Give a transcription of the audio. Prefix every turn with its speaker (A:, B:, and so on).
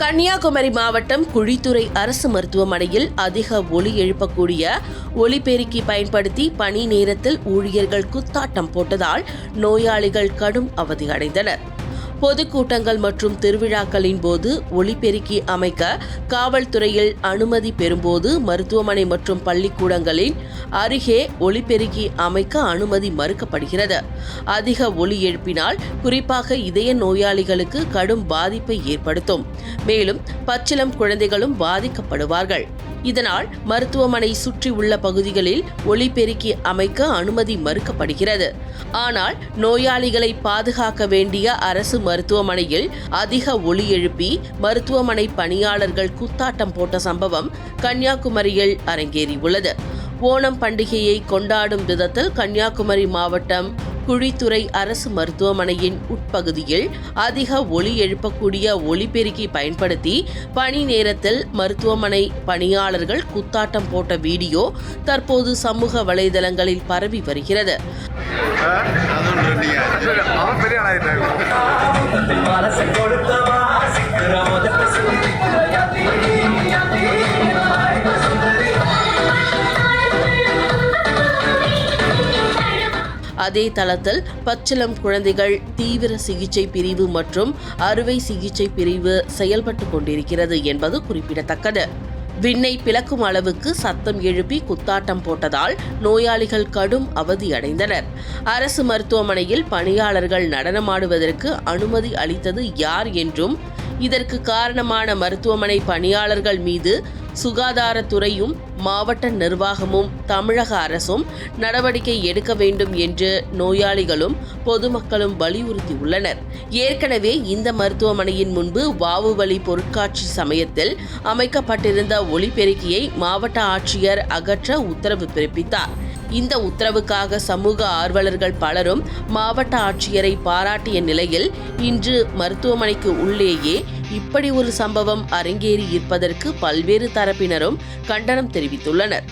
A: கன்னியாகுமரி மாவட்டம் குழித்துறை அரசு மருத்துவமனையில் அதிக ஒலி எழுப்பக்கூடிய ஒலிபெருக்கி பயன்படுத்தி பணி நேரத்தில் ஊழியர்கள் குத்தாட்டம் போட்டதால் நோயாளிகள் கடும் அவதியடைந்தனர் பொதுக்கூட்டங்கள் மற்றும் திருவிழாக்களின் போது ஒளிபெருக்கி அமைக்க காவல்துறையில் அனுமதி பெறும்போது மருத்துவமனை மற்றும் பள்ளிக்கூடங்களின் அருகே ஒளிபெருக்கி அமைக்க அனுமதி மறுக்கப்படுகிறது. அதிக ஒலி எழுப்பினால் குறிப்பாக இதய நோயாளிகளுக்கு கடும் பாதிப்பை ஏற்படுத்தும். மேலும் பச்சிலம் குழந்தைகளும் பாதிக்கப்படுவார்கள். இதனால் மருத்துவமனை சுற்றி உள்ள பகுதிகளில் ஒளிபெருக்கி அமைக்க அனுமதி மறுக்கப்படுகிறது. ஆனால் நோயாளிகளை பாதுகாக்க வேண்டிய அரசு மருத்துவமனையில் அதிக ஒலி எழுப்பி மருத்துவமனை பணியாளர்கள் குத்தாட்டம் போட்ட சம்பவம் கன்னியாகுமரியில் அரங்கேறியுள்ளது. ஓணம் பண்டிகையை கொண்டாடும் விதத்தில் கன்னியாகுமரி மாவட்டம் குழித்துறை அரசு மருத்துவமனையின் உட்பகுதியில் அதிக ஒலி எழுப்பக்கூடிய ஒலிபெருக்கி பயன்படுத்தி பணி நேரத்தில் மருத்துவமனை பணியாளர்கள் குத்தாட்டம் போட்ட வீடியோ தற்போது சமூக வலைதளங்களில் பரவி வருகிறது.
B: அதுவும் ட்ரெண்டிங்
A: அதே தளத்தில் பச்சிளம் குழந்தைகள் தீவிர சிகிச்சை பிரிவு மற்றும் அறுவை சிகிச்சை பிரிவு செயல்பட்டு கொண்டிருக்கிறது என்பது குறிப்பிடத்தக்கது. விண்ணை பிளக்கும் அளவுக்கு சத்தம் எழுப்பி குத்தாட்டம் போட்டதால் நோயாளிகள் கடும் அவதியடைந்தனர். அரசு மருத்துவமனையில் பணியாளர்கள் நடனமாடுவதற்கு அனுமதி அளித்தது யார் என்றும் இதற்கு காரணமான மருத்துவமனை பணியாளர்கள் மீது சுகாதாரத்துறையும் மாவட்ட நிர்வாகமும் தமிழக அரசும் நடவடிக்கை எடுக்க வேண்டும் என்று நோயாளிகளும் பொதுமக்களும் வலியுறுத்தியுள்ளனர். ஏற்கனவே இந்த மருத்துவமனையின் முன்பு வாவுவழி பொருட்காட்சி சமயத்தில் அமைக்கப்பட்டிருந்த ஒளிபெருக்கியை மாவட்ட ஆட்சியர் அகற்ற உத்தரவு பிறப்பித்தார். இந்த உத்தரவுக்காக சமூக ஆர்வலர்கள் பலரும் மாவட்ட ஆட்சியரை பாராட்டிய நிலையில் இன்று மருத்துவமனைக்கு உள்ளேயே இப்படி ஒரு சம்பவம் அரங்கேறி இருப்பதற்கு பல்வேறு தரப்பினரும் கண்டனம் தெரிவித்துள்ளனர்.